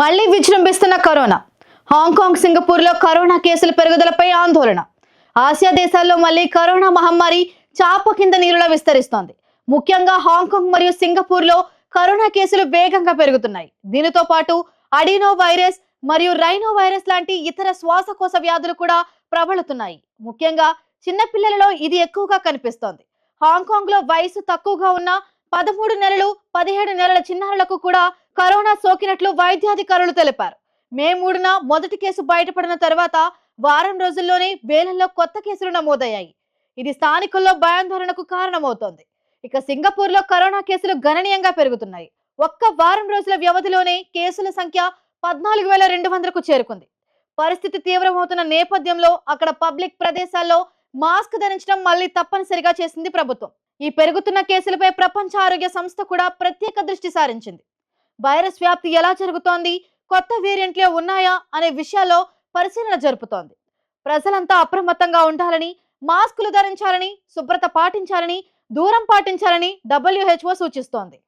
మళ్ళీ విజృంభిస్తున్న corona. Hong Kong సింగపూర్లో కరోనా కేసుల పెరుగుదలపై ఆందోళన. ఆసియా దేశాల్లో మళ్ళీ కరోనా మహమ్మారి చాప కింద నీరులా విస్తరిస్తోంది. ముఖ్యంగా హాంకాంగ్ మరియు సింగపూర్లో కరోనా కేసులు వేగంగా పెరుగుతున్నాయి. దీనితో పాటు అడినో వైరస్ మరియు రైనో వైరస్ లాంటి ఇతర శ్వాసకోశ వ్యాధులు కూడా ప్రబలుతున్నాయి. ముఖ్యంగా చిన్నపిల్లలలో ఇది ఎక్కువగా కనిపిస్తోంది. హాంకాంగ్లో వయసు తక్కువగా ఉన్న పదమూడు నెలలు పదిహేడు నెలల చిన్నారులకు కూడా కరోనా సోకినట్లు వైద్యాధికారులు తెలిపారు. మే మూడున మొదటి కేసు బయటపడిన తర్వాత వారం రోజుల్లోనే వేలల్లో కొత్త కేసులు నమోదయ్యాయి. ఇది స్థానికుల్లో భయాందోళనకు కారణమవుతోంది. ఇక సింగపూర్లో కరోనా కేసులు గణనీయంగా పెరుగుతున్నాయి. ఒక్క వారం రోజుల వ్యవధిలోనే కేసుల సంఖ్య పద్నాలుగు వేల రెండు వందలకు చేరుకుంది. పరిస్థితి తీవ్రమవుతున్న నేపథ్యంలో అక్కడ పబ్లిక్ ప్రదేశాల్లో మాస్క్ ధరించడం మళ్ళీ తప్పనిసరిగా చేసింది ప్రభుత్వం. ఈ పెరుగుతున్న కేసులపై ప్రపంచ ఆరోగ్య సంస్థ కూడా ప్రత్యేక దృష్టి సారించింది. వైరస్ వ్యాప్తి ఎలా జరుగుతోంది కొత్త వేరియంట్లే ఉన్నాయా అనే విషయాల్లో పరిశీలన జరుపుతోంది. ప్రజలంతా అప్రమత్తంగా ఉండాలని మాస్కులు ధరించాలని శుభ్రత పాటించాలని దూరం పాటించాలని డబ్ల్యూహెచ్ఓ సూచిస్తోంది.